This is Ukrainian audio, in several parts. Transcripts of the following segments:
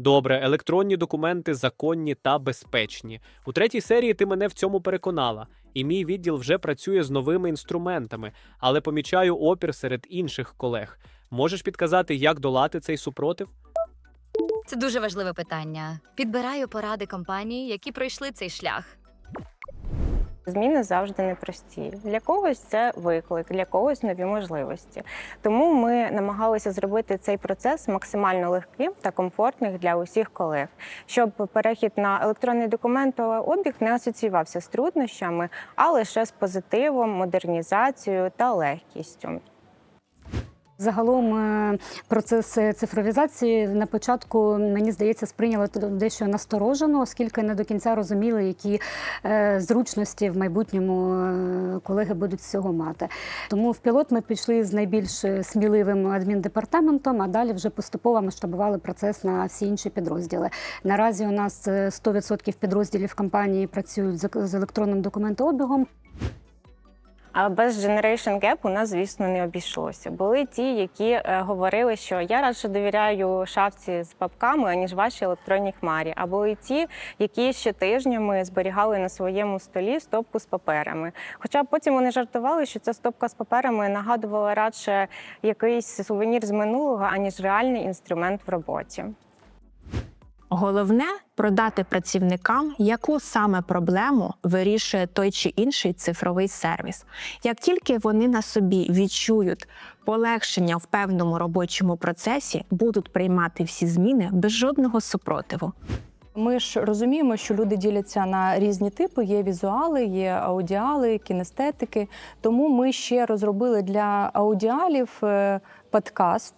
Добре, електронні документи законні та безпечні. У третій серії ти мене в цьому переконала, і мій відділ вже працює з новими інструментами, але помічаю опір серед інших колег. Можеш підказати, як долати цей супротив? Це дуже важливе питання. Підбираю поради компаній, які пройшли цей шлях. Зміни завжди непрості. Для когось це виклик, для когось нові можливості. Тому ми намагалися зробити цей процес максимально легким та комфортним для усіх колег, щоб перехід на електронний документообіг не асоціювався з труднощами, а лише з позитивом, модернізацією та легкістю. Загалом е, процес цифровізації на початку, мені здається, сприйняли дещо насторожено, оскільки не до кінця розуміли, які е, зручності в майбутньому е, колеги будуть цього мати. Тому в пілот ми пішли з найбільш сміливим адміндепартаментом, а далі вже поступово масштабували процес на всі інші підрозділи. Наразі у нас е, 100% підрозділів компанії працюють з електронним документообігом. А без Generation Gap у нас, звісно, не обійшлося. Були ті, які е, говорили, що я радше довіряю шафці з папками, аніж вашій електронній хмарі. А були ті, які ще тижнями зберігали на своєму столі стопку з паперами. Хоча потім вони жартували, що ця стопка з паперами нагадувала радше якийсь сувенір з минулого, аніж реальний інструмент в роботі. Головне продати працівникам, яку саме проблему вирішує той чи інший цифровий сервіс. Як тільки вони на собі відчують полегшення в певному робочому процесі, будуть приймати всі зміни без жодного супротиву. Ми ж розуміємо, що люди діляться на різні типи: є візуали, є аудіали, кінестетики. Тому ми ще розробили для аудіалів е, подкаст.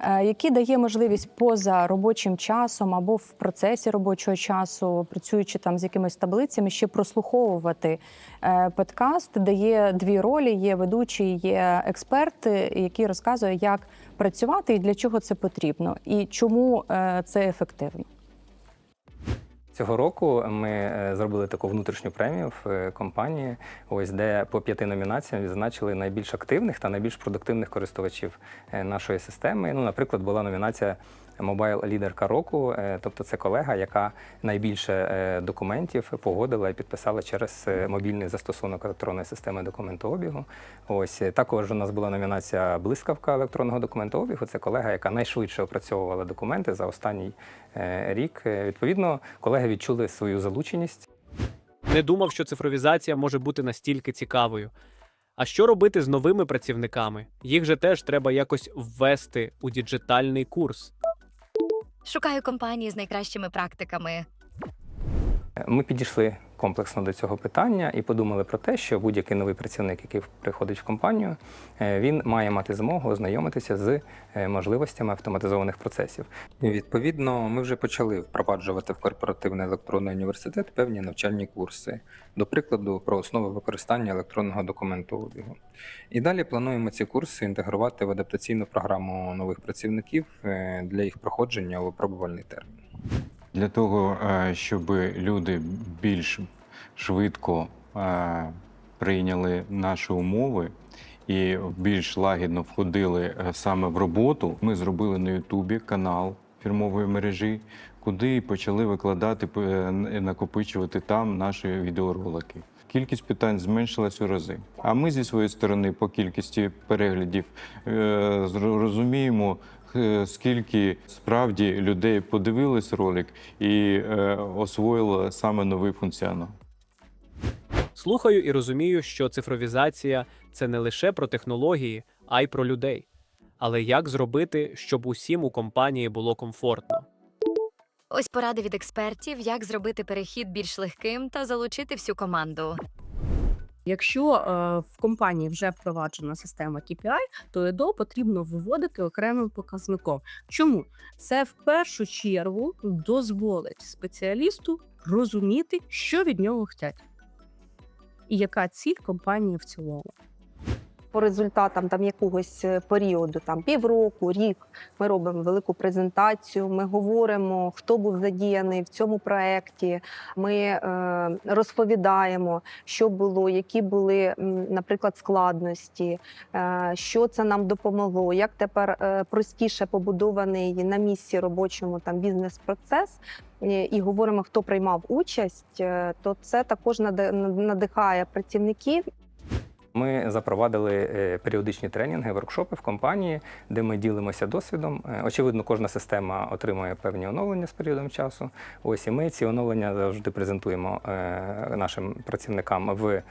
Е, Який дає можливість поза робочим часом або в процесі робочого часу, працюючи там з якимись таблицями, ще прослуховувати е, подкаст, дає дві ролі: є ведучий, є експерт, е, який розказує, як працювати і для чого це потрібно, і чому це ефективно. Цього року ми е, зробили таку внутрішню премію в е, компанії, ось де по п'яти номінаціям відзначили найбільш активних та найбільш продуктивних користувачів е, нашої системи. Ну, наприклад, була номінація Мобайл лідерка року, е, тобто це колега, яка найбільше е, документів погодила і підписала через е, мобільний застосунок електронної системи документообігу. Ось також у нас була номінація Блискавка електронного документообігу. Це колега, яка найшвидше опрацьовувала документи за останній рік. Відповідно, колеги відчули свою залученість. Не думав, що цифровізація може бути настільки цікавою. А що робити з новими працівниками? Їх же теж треба якось ввести у діджитальний курс. Шукаю компанії з найкращими практиками. Ми підійшли комплексно до цього питання і подумали про те, що будь-який новий працівник, який приходить в компанію, е, він має мати змогу ознайомитися з е, можливостями автоматизованих процесів. Відповідно, ми вже почали впроваджувати в корпоративний електронний університет певні навчальні курси, до прикладу, про основи використання електронного документообігу. І далі плануємо ці курси інтегрувати в адаптаційну програму нових працівників е, для їх проходження у випробувальний термін. Для того, е, щоб люди більш швидко е, прийняли наші умови і більш лагідно входили е, саме в роботу, ми зробили на Ютубі канал фірмової мережі, куди почали викладати накопичувати там наші відеоролики. Кількість питань зменшилась у рази. А ми зі своєї сторони, по кількості переглядів, е, розуміємо, е, скільки справді людей подивились ролик і е, освоїло саме новий функціонал. Слухаю і розумію, що цифровізація це не лише про технології, а й про людей. Але як зробити, щоб усім у компанії було комфортно? Ось поради від експертів, як зробити перехід більш легким та залучити всю команду. Якщо е, в компанії вже впроваджена система KPI, то EDO потрібно виводити окремим показником. Чому це в першу чергу дозволить спеціалісту розуміти, що від нього хочуть, і яка ціль компанії в цілому. По результатам там якогось е, періоду, там півроку, рік, ми робимо велику презентацію. Ми говоримо, хто був задіяний в цьому проєкті. Ми е, розповідаємо, що було, які були, наприклад, складності, е, що це нам допомогло, як тепер е, простіше побудований на місці робочому там бізнес-процес. І говоримо, хто приймав участь, е, то це також надихає працівників Ми запровадили е, періодичні тренінги, воркшопи в компанії, де ми ділимося досвідом. Е, Очевидно, кожна система отримує певні оновлення з періодом часу. Ось і ми ці оновлення завжди презентуємо е, нашим працівникам в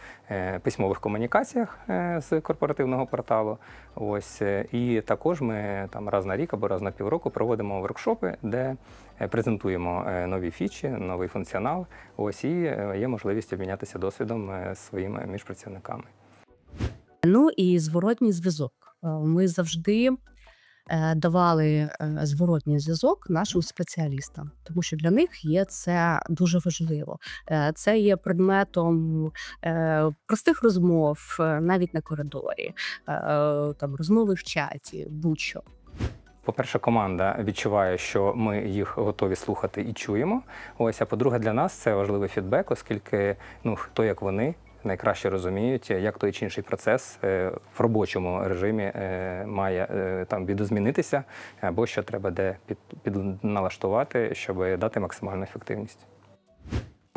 письмових комунікаціях з корпоративного порталу. Ось і також ми там раз на рік або раз на півроку проводимо воркшопи, де презентуємо нові фічі, новий функціонал. Ось і є можливість обмінятися досвідом своїми між працівниками. Ну і зворотній зв'язок. Е, Ми завжди е, давали е, зворотній зв'язок нашим спеціалістам, тому що для них є це дуже важливо. Це є предметом простих розмов, навіть на коридорі, там розмови в чаті, будь-що. По-перше, команда відчуває, що ми їх готові слухати і чуємо. Ось, а по-друге, для нас це важливий фідбек, оскільки ну хто як вони найкраще розуміють, як той чи інший процес е, в робочому режимі е, має е, там відозмінитися, або що треба де під, підналаштувати, щоб дати максимальну ефективність.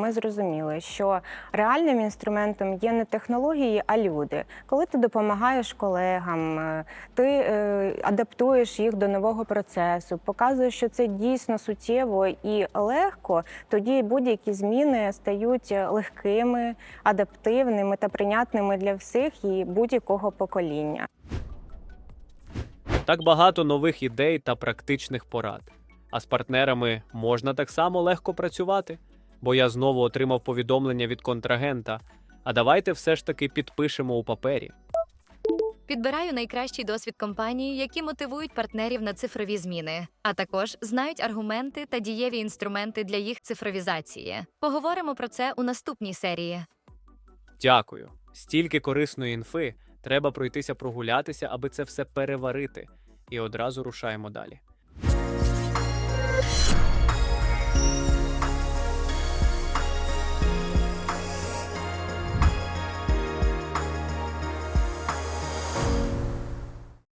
Ми зрозуміли, що реальним інструментом є не технології, а люди. Коли ти допомагаєш колегам, е, ти е, адаптуєш їх до нового процесу, показуєш, що це дійсно суттєво і легко, тоді будь-які зміни стають легкими, адаптивними та прийнятними для всіх і будь-якого покоління. Так багато нових ідей та практичних порад. А з партнерами можна так само легко працювати, бо я знову отримав повідомлення від контрагента. А давайте все ж таки підпишемо у папері. Підбираю найкращий досвід компанії, які мотивують партнерів на цифрові зміни, а також знають аргументи та дієві інструменти для їх цифровізації. Поговоримо про це у наступній серії. Дякую. Стільки корисної інфи. Треба пройтися прогулятися, аби це все переварити. І одразу рушаємо далі.